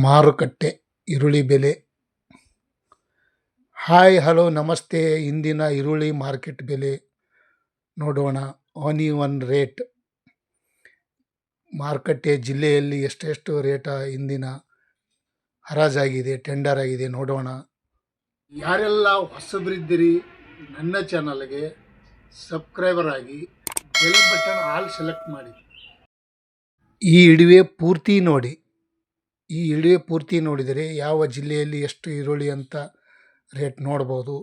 ಮಾರುಕಟ್ಟೆ, ಈರುಳ್ಳಿ ಬೆಲೆ. ಹಾಯ್, ಹಲೋ, ನಮಸ್ತೆ. ಇಂದಿನ ಈರುಳ್ಳಿ ಮಾರ್ಕೆಟ್ ಬೆಲೆ. ನೋಡೋಣ. Onion rate. ಮಾರುಕಟ್ಟೆ ಜಿಲ್ಲೆಯಲ್ಲಿ ಎಷ್ಟೆಷ್ಟು ರೇಟ ಇಂದಿನ ಹರಾಜಾಗಿದೆ, ಟೆಂಡರ್ ಆಗಿದೆ ನೋಡೋಣ. ಯಾರೆಲ್ಲ ಹೊಸಬರಿದ್ದೀರಿ, ನನ್ನ ಚಾನಲ್ಗೆ ಸಬ್ಸ್ಕ್ರೈಬರ್ ಆಗಿ ಬೆಲ್ ಬಟನ್ ಆಲ್ ಸೆಲೆಕ್ಟ್ ಮಾಡಿ. ಈ ಇಡುವೆ ಪೂರ್ತಿ ನೋಡಿ. ಈ ಇಳುವೆ ಪೂರ್ತಿ ನೋಡಿದರೆ ಯಾವ ಜಿಲ್ಲೆಯಲ್ಲಿ ಎಷ್ಟು ಈರುಳ್ಳಿ ಅಂತ ರೇಟ್ ನೋಡ್ಬೋದು.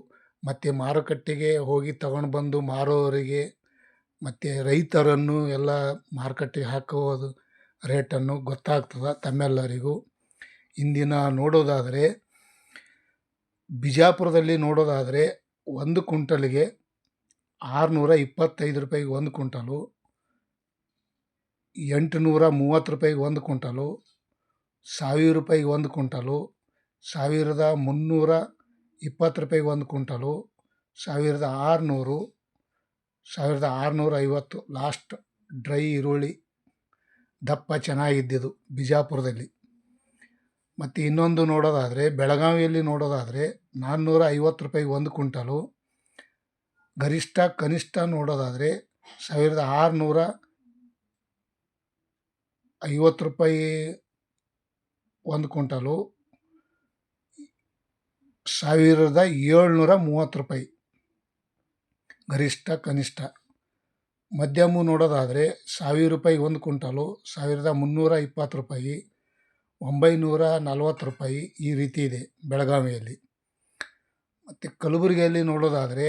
ಮತ್ತು ಮಾರುಕಟ್ಟೆಗೆ ಹೋಗಿ ತಗೊಂಡು ಬಂದು ಮಾರೋರಿಗೆ ಮತ್ತು ರೈತರನ್ನು ಎಲ್ಲ ಮಾರುಕಟ್ಟೆಗೆ ಹಾಕುವುದು ರೇಟನ್ನು ಗೊತ್ತಾಗ್ತದೆ ತಮ್ಮೆಲ್ಲರಿಗೂ. ಇಂದಿನ ನೋಡೋದಾದರೆ, ಬಿಜಾಪುರದಲ್ಲಿ ನೋಡೋದಾದರೆ ಒಂದು ಕುಂಟಲಿಗೆ ಆರುನೂರ ಇಪ್ಪತ್ತೈದು ರೂಪಾಯಿಗೆ ಒಂದು ಕುಂಟಲು ಎಂಟುನೂರ ಮೂವತ್ತು ರೂಪಾಯಿಗೆ ಒಂದು ಕುಂಟಲು ಸಾವಿರ ರೂಪಾಯಿಗೆ ಒಂದು ಕುಂಟಲು ಸಾವಿರದ ಮುನ್ನೂರ ಇಪ್ಪತ್ತು ರೂಪಾಯಿಗೆ ಒಂದು ಕುಂಟಲು ಸಾವಿರದ ಆರುನೂರು, ಸಾವಿರದ ಆರುನೂರ ಐವತ್ತು ಲಾಸ್ಟ್ ಡ್ರೈ ಈರುಳ್ಳಿ. ದಪ್ಪ ಚೆನ್ನಾಗಿದ್ದಿದ್ದು ಬಿಜಾಪುರದಲ್ಲಿ. ಮತ್ತು ಇನ್ನೊಂದು ನೋಡೋದಾದರೆ, ಬೆಳಗಾವಿಯಲ್ಲಿ ನೋಡೋದಾದರೆ ನಾನ್ನೂರ ಐವತ್ತು ರೂಪಾಯಿಗೆ ಒಂದು ಕುಂಟಲು ಗರಿಷ್ಠ ಕನಿಷ್ಠ ನೋಡೋದಾದರೆ ಸಾವಿರದ ಆರುನೂರ ಐವತ್ತು ರೂಪಾಯಿ ಒಂದು ಕುಂಟಲು ಸಾವಿರದ ಏಳ್ನೂರ ಮೂವತ್ತು ರೂಪಾಯಿ. ಗರಿಷ್ಠ, ಕನಿಷ್ಠ. ಮಧ್ಯಮ ನೋಡೋದಾದರೆ ಸಾವಿರ ರೂಪಾಯಿ ಒಂದು ಕುಂಟಲು ಸಾವಿರದ ಮುನ್ನೂರ ಇಪ್ಪತ್ತು ರೂಪಾಯಿ, ಒಂಬೈನೂರ ನಲ್ವತ್ತು ರೂಪಾಯಿ ಈ ರೀತಿ ಇದೆ ಬೆಳಗಾವಿಯಲ್ಲಿ. ಮತ್ತು ಕಲಬುರಗಿಯಲ್ಲಿ ನೋಡೋದಾದರೆ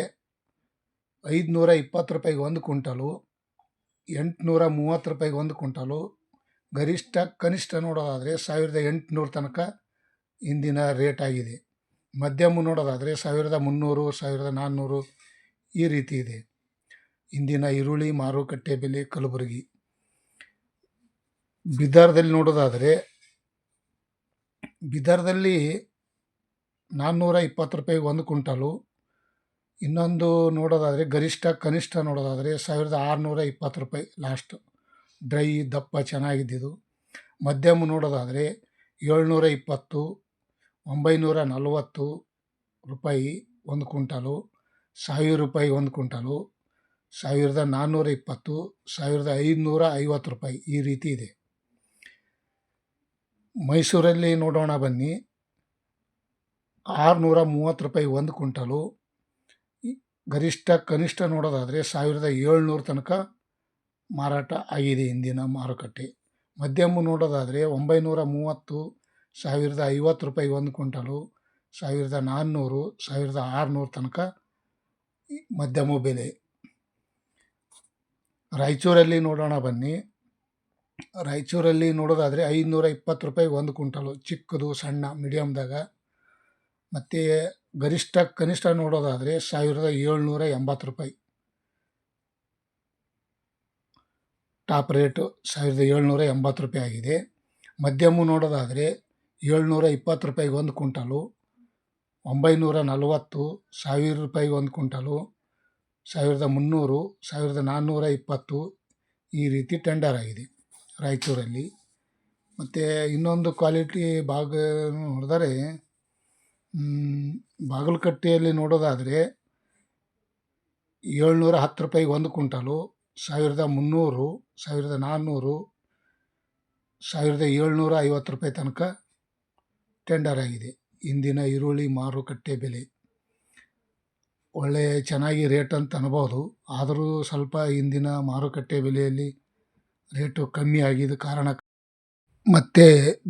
ಐದುನೂರ ಇಪ್ಪತ್ತು ರೂಪಾಯಿಗೆ ಒಂದು ಕುಂಟಲು ಎಂಟುನೂರ ಮೂವತ್ತು ರೂಪಾಯಿಗೆ ಒಂದು ಕುಂಟಲು ಗರಿಷ್ಠ ಕನಿಷ್ಠ ನೋಡೋದಾದರೆ ಸಾವಿರದ ಎಂಟುನೂರು ತನಕ ಇಂದಿನ ರೇಟ್ ಆಗಿದೆ. ಮಧ್ಯಮ ನೋಡೋದಾದರೆ ಸಾವಿರದ ಮುನ್ನೂರು, ಸಾವಿರದ ನಾನ್ನೂರು ಈ ರೀತಿ ಇದೆ. ಇಂದಿನ ಈರುಳ್ಳಿ, ಮಾರುಕಟ್ಟೆ ಬೆಲೆ ಕಲಬುರಗಿ. ಬಿದರ್ದಲ್ಲಿ ನೋಡೋದಾದರೆ ಬಿದರ್ದಲ್ಲಿ ನಾನ್ನೂರ ಇಪ್ಪತ್ತು ರೂಪಾಯಿಗೆ ಒಂದು ಕುಂಟಲು ಇನ್ನೊಂದು ನೋಡೋದಾದರೆ ಗರಿಷ್ಠ ಕನಿಷ್ಠ ನೋಡೋದಾದರೆ ಸಾವಿರದ ಆರುನೂರ ಇಪ್ಪತ್ತು ರೂಪಾಯಿ ಲಾಸ್ಟ್ ಡ್ರೈ ದಪ್ಪ ಚೆನ್ನಾಗಿದ್ದಿದ್ದು. ಮಧ್ಯಮ ನೋಡೋದಾದರೆ ಏಳ್ನೂರ ಇಪ್ಪತ್ತು, ಒಂಬೈನೂರ ನಲವತ್ತು ರೂಪಾಯಿ ಒಂದು ಕುಂಟಲು ಸಾವಿರ ರೂಪಾಯಿ ಒಂದು ಕುಂಟಲು ಸಾವಿರದ ನಾನ್ನೂರ ಇಪ್ಪತ್ತು, ಸಾವಿರದ ಐದುನೂರ ಐವತ್ತು ರೂಪಾಯಿ ಈ ರೀತಿ ಇದೆ. ಮೈಸೂರಲ್ಲಿ ನೋಡೋಣ ಬನ್ನಿ. ಆರುನೂರ ಮೂವತ್ತು ರೂಪಾಯಿ ಒಂದು ಕುಂಟಲು ಗರಿಷ್ಠ, ಕನಿಷ್ಠ ನೋಡೋದಾದರೆ ಸಾವಿರದ ಏಳ್ನೂರು ತನಕ ಮಾರಾಟ ಆಗಿದೆ ಇಂದಿನ ಮಾರುಕಟ್ಟೆ. ಮಧ್ಯಮ ನೋಡೋದಾದರೆ ಒಂಬೈನೂರ ಮೂವತ್ತು, ಸಾವಿರದ ಐವತ್ತು ರೂಪಾಯಿ ಒಂದು ಕ್ವಿಂಟಲು, ಸಾವಿರದ ನಾನ್ನೂರು, ಸಾವಿರದ ಆರುನೂರು ತನಕ ಮಧ್ಯಮ ಬೆಲೆ. ರಾಯಚೂರಲ್ಲಿ ನೋಡೋಣ ಬನ್ನಿ. ರಾಯಚೂರಲ್ಲಿ ನೋಡೋದಾದರೆ ಐದುನೂರ ಇಪ್ಪತ್ತು ರೂಪಾಯಿ ಒಂದು ಕ್ವಿಂಟಲು, ಚಿಕ್ಕದು, ಸಣ್ಣ ಮೀಡಿಯಮ್ದಾಗ ಮತ್ತು ಗರಿಷ್ಠ, ಕನಿಷ್ಠ ನೋಡೋದಾದರೆ ಸಾವಿರದ ಏಳ್ನೂರ ಎಂಬತ್ತು ರೂಪಾಯಿ. ಟಾಪ್ ರೇಟು ಸಾವಿರದ ಏಳ್ನೂರ ಎಂಬತ್ತು ರೂಪಾಯಿ ಆಗಿದೆ. ಮಧ್ಯಮ ನೋಡೋದಾದರೆ ಏಳ್ನೂರ ಇಪ್ಪತ್ತು ರೂಪಾಯಿಗೆ ಒಂದು ಕುಂಟಲು ಒಂಬೈನೂರ ನಲವತ್ತು ಸಾವಿರ ರೂಪಾಯಿಗೆ ಒಂದು ಕುಂಟಲು ಸಾವಿರದ ಮುನ್ನೂರು, ಸಾವಿರದ ನಾನ್ನೂರ ಇಪ್ಪತ್ತು ಈ ರೀತಿ ಟೆಂಡರ್ ಆಗಿದೆ ರಾಯಚೂರಲ್ಲಿ. ಮತ್ತು ಇನ್ನೊಂದು ಕ್ವಾಲಿಟಿ ಭಾಗ ನೋಡಿದರೆ ಬಾಗಲಕಟ್ಟೆಯಲ್ಲಿ ನೋಡೋದಾದರೆ ಏಳ್ನೂರ ಹತ್ತು ರೂಪಾಯಿಗೆ ಒಂದು ಕುಂಟಲು ಸಾವಿರದ ಮುನ್ನೂರು, ಸಾವಿರದ ನಾನ್ನೂರು, ಸಾವಿರದ ಏಳ್ನೂರ ಐವತ್ತು ರೂಪಾಯಿ ತನಕ ಟೆಂಡರ್ ಆಗಿದೆ. ಇಂದಿನ ಈರುಳ್ಳಿ ಮಾರುಕಟ್ಟೆ ಬೆಲೆ. ಒಳ್ಳೆಯ ಚೆನ್ನಾಗಿ ರೇಟ್ ಅಂತ ಅನ್ಬೋದು. ಆದರೂ ಸ್ವಲ್ಪ ಇಂದಿನ ಮಾರುಕಟ್ಟೆ ಬೆಲೆಯಲ್ಲಿ ರೇಟು ಕಮ್ಮಿ ಆಗಿದ್ದ ಕಾರಣ ಮತ್ತು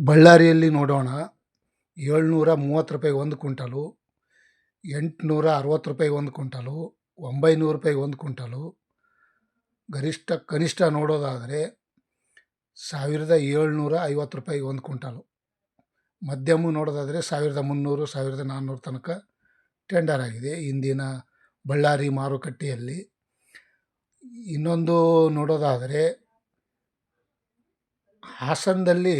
ಬಳ್ಳಾರಿಯಲ್ಲಿ ನೋಡೋಣ. ಏಳ್ನೂರ ಮೂವತ್ತು ರೂಪಾಯಿಗೆ ಒಂದು ಕುಂಟಲು ಎಂಟುನೂರ ಅರವತ್ತು ರೂಪಾಯಿ ಒಂದು ಕುಂಟಲು ಒಂಬೈನೂರು ರೂಪಾಯಿ ಒಂದು ಕುಂಟಲು ಗರಿಷ್ಠ, ಕನಿಷ್ಠ ನೋಡೋದಾದರೆ ಸಾವಿರದ ಏಳ್ನೂರ ಐವತ್ತು ರೂಪಾಯಿ ಒಂದು ಕ್ವಿಂಟಲು. ಮಧ್ಯಮ ನೋಡೋದಾದರೆ ಸಾವಿರದ ಮುನ್ನೂರು, ಸಾವಿರದ ನಾನ್ನೂರು ತನಕ ಟೆಂಡರ್ ಆಗಿದೆ ಇಂದಿನ ಬಳ್ಳಾರಿ ಮಾರುಕಟ್ಟೆಯಲ್ಲಿ. ಇನ್ನೊಂದು ನೋಡೋದಾದರೆ ಹಾಸನದಲ್ಲಿ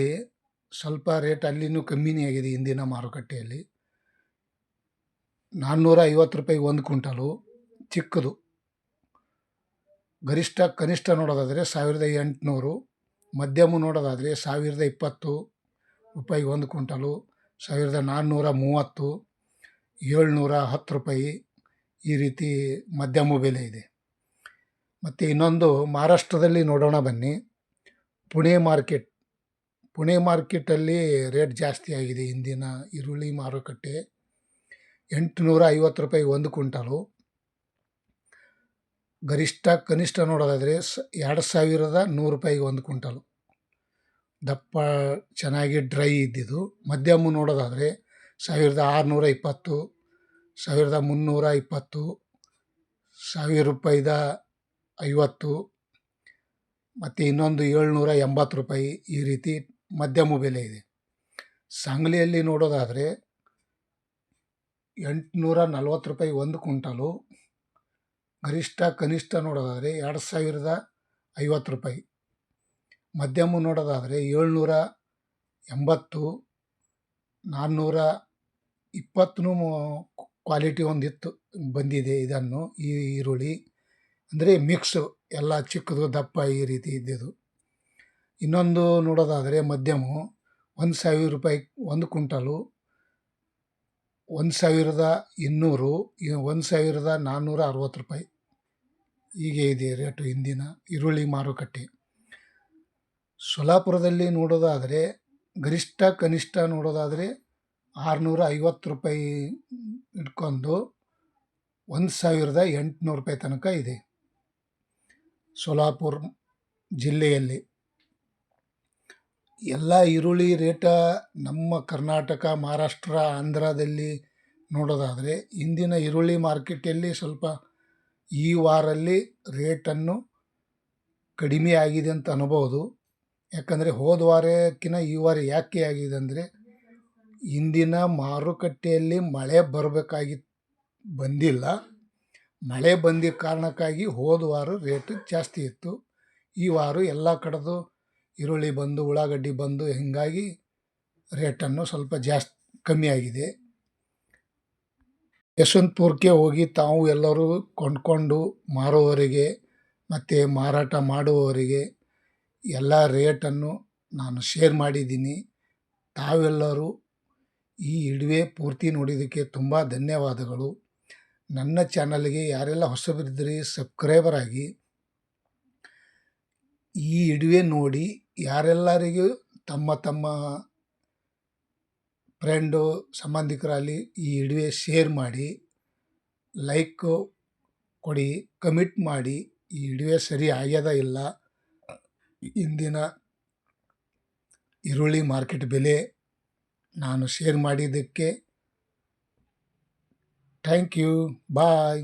ಸ್ವಲ್ಪ ರೇಟ್ ಅಲ್ಲಿನೂ ಕಮ್ಮಿನೇ ಆಗಿದೆ ಇಂದಿನ ಮಾರುಕಟ್ಟೆಯಲ್ಲಿ. ನಾನ್ನೂರ ಐವತ್ತು ರೂಪಾಯಿಗೆ ಒಂದು ಕುಂಟಲು ಚಿಕ್ಕದು. ಗರಿಷ್ಠ ಕನಿಷ್ಠ ನೋಡೋದಾದರೆ ಸಾವಿರದ ಎಂಟುನೂರು, ಮಧ್ಯಮ ನೋಡೋದಾದರೆ ಸಾವಿರದ ಇಪ್ಪತ್ತು ರೂಪಾಯಿ ಒಂದು ಕ್ವಿಂಟಲು, ಸಾವಿರದ ನಾನ್ನೂರ ಮೂವತ್ತು, ಏಳ್ನೂರ ಹತ್ತು ರೂಪಾಯಿ ಈ ರೀತಿ ಮಧ್ಯಮ ಬೆಲೆ ಇದೆ. ಮತ್ತು ಇನ್ನೊಂದು ಮಹಾರಾಷ್ಟ್ರದಲ್ಲಿ ನೋಡೋಣ ಬನ್ನಿ. ಪುಣೆ ಮಾರ್ಕೆಟ್, ಪುಣೆ ಮಾರ್ಕೆಟಲ್ಲಿ ರೇಟ್ ಜಾಸ್ತಿ ಆಗಿದೆ ಇಂದಿನ ಈರುಳ್ಳಿ ಮಾರುಕಟ್ಟೆ. ಎಂಟುನೂರ ಐವತ್ತು ರೂಪಾಯಿ ಒಂದು ಕ್ವಿಂಟಲು ಗರಿಷ್ಠ ಕನಿಷ್ಠ ನೋಡೋದಾದರೆ ಸ ಎರಡು ಸಾವಿರದ ನೂರು ರೂಪಾಯಿಗೆ ಒಂದು ಕ್ವಿಂಟಲು. ದಪ್ಪ, ಚೆನ್ನಾಗಿ ಡ್ರೈ ಇದ್ದಿದ್ದು. ಮಧ್ಯಮ ನೋಡೋದಾದರೆ ಸಾವಿರದ ಆರುನೂರ ಇಪ್ಪತ್ತು, ಸಾವಿರದ ಮುನ್ನೂರ ಇಪ್ಪತ್ತು, ಸಾವಿರ ರೂಪಾಯಿದ ಐವತ್ತು, ಮತ್ತು ಇನ್ನೊಂದು ಏಳ್ನೂರ ಎಂಬತ್ತು ರೂಪಾಯಿ ಈ ರೀತಿ ಮಧ್ಯಮ ಬೆಲೆ ಇದೆ. ಸಾಂಗ್ಲಿಯಲ್ಲಿ ನೋಡೋದಾದರೆ ಎಂಟುನೂರ ನಲ್ವತ್ತು ರೂಪಾಯಿ ಒಂದು ಕ್ವಿಂಟಲು. ಗರಿಷ್ಠ ಕನಿಷ್ಠ ನೋಡೋದಾದರೆ ಎರಡು ಸಾವಿರದ ಐವತ್ತು ರೂಪಾಯಿ. ಮಧ್ಯಮ ನೋಡೋದಾದರೆ ಏಳ್ನೂರ ಎಂಬತ್ತು, ನಾನ್ನೂರ ಇಪ್ಪತ್ತೂ ಕ್ವಾಲಿಟಿ ಒಂದಿತ್ತು ಬಂದಿದೆ ಇದನ್ನು, ಈ ಈರುಳ್ಳಿ. ಅಂದರೆ ಮಿಕ್ಸು ಎಲ್ಲ ಚಿಕ್ಕದು ದಪ್ಪ ಈ ರೀತಿ ಇದ್ದಿದ್ದು. ಇನ್ನೊಂದು ನೋಡೋದಾದರೆ ಮಧ್ಯಮ ಒಂದು ಸಾವಿರ ರೂಪಾಯಿ, ಒಂದು ಕ್ವಿಂಟಲು ಒಂದು ಸಾವಿರದ ಇನ್ನೂರು ಒಂದು ಸಾವಿರದ ನಾನ್ನೂರ ಅರವತ್ತು ರೂಪಾಯಿ. ಹೀಗೆ ಇದೆ ರೇಟು ಇಂದಿನ ಈರುಳ್ಳಿ ಮಾರುಕಟ್ಟೆ. ಸೊಲ್ಲಾಪುರದಲ್ಲಿ ನೋಡೋದಾದರೆ ಗರಿಷ್ಠ ಕನಿಷ್ಠ ನೋಡೋದಾದರೆ ಆರುನೂರ ಐವತ್ತು ರೂಪಾಯಿ ಇಟ್ಕೊಂಡು ಒಂದು ಸಾವಿರದ ಎಂಟುನೂರು ರೂಪಾಯಿ ತನಕ ಇದೆ. ಸೋಲಾಪುರ ಜಿಲ್ಲೆಯಲ್ಲಿ ಎಲ್ಲ ಈರುಳ್ಳಿ ರೇಟ ನಮ್ಮ ಕರ್ನಾಟಕ, ಮಹಾರಾಷ್ಟ್ರ, ಆಂಧ್ರದಲ್ಲಿ ನೋಡೋದಾದರೆ ಇಂದಿನ ಈರುಳ್ಳಿ ಮಾರ್ಕೆಟಲ್ಲಿ ಸ್ವಲ್ಪ ಈ ವಾರಲ್ಲಿ ರೇಟನ್ನು ಕಡಿಮೆ ಆಗಿದೆ ಅಂತ ಅನ್ಬೋದು. ಯಾಕಂದರೆ ಹೋದ ವಾರಕ್ಕಿಂತ ಈ ವಾರ ಯಾಕೆ ಆಗಿದೆ ಅಂದರೆ ಇಂದಿನ ಮಾರುಕಟ್ಟೆಯಲ್ಲಿ ಮಳೆ ಬರಬೇಕಾಗಿ ಬಂದಿಲ್ಲ. ಮಳೆ ಬಂದಿದ್ದ ಕಾರಣಕ್ಕಾಗಿ ಹೋದ ವಾರ ರೇಟ್ ಜಾಸ್ತಿ ಇತ್ತು. ಈ ವಾರ ಎಲ್ಲ ಕಡೆದು ಈರುಳ್ಳಿ ಬಂದು ಉಳ್ಳಾಗಡ್ಡಿ ಬಂದು ಹೀಗಾಗಿ ರೇಟನ್ನು ಸ್ವಲ್ಪ ಜಾಸ್ತಿ ಕಮ್ಮಿ ಆಗಿದೆ. ಯಶವಂತಪುರಕ್ಕೆ ಹೋಗಿ ತಾವು ಎಲ್ಲರೂ ಕೊಂಡ್ಕೊಂಡು ಮಾರುವವರಿಗೆ ಮತ್ತು ಮಾರಾಟ ಮಾಡುವವರಿಗೆ ಎಲ್ಲ ರೇಟನ್ನು ನಾನು ಶೇರ್ ಮಾಡಿದ್ದೀನಿ. ತಾವೆಲ್ಲರೂ ಈ ಇಡುವೆ ಪೂರ್ತಿ ನೋಡಿದ್ದಕ್ಕೆ ತುಂಬ ಧನ್ಯವಾದಗಳು. ನನ್ನ ಚಾನಲ್ಗೆ ಯಾರೆಲ್ಲ ಹೊಸಬರಿದ್ದರೆ ಸಬ್ಸ್ಕ್ರೈಬರ್ ಆಗಿ. ಈ ಇಡುವೆ ನೋಡಿ ಯಾರೆಲ್ಲರಿಗೂ ತಮ್ಮ ತಮ್ಮ ಫ್ರೆಂಡು ಸಂಬಂಧಿಕರಲ್ಲಿ ಈ ಇಡುವೆ ಶೇರ್ ಮಾಡಿ ಲೈಕು ಕೊಡಿ ಕಮಿಟ್ ಮಾಡಿ, ಈ ಇಡುವೆ ಸರಿ ಆಗ್ಯದ ಇಲ್ಲ, ಇಂದಿನ ಈರುಳ್ಳಿ ಮಾರ್ಕೆಟ್ ಬೆಲೆ ನಾನು ಶೇರ್ ಮಾಡಿದ್ದಕ್ಕೆ ಥ್ಯಾಂಕ್ ಯು ಬಾಯ್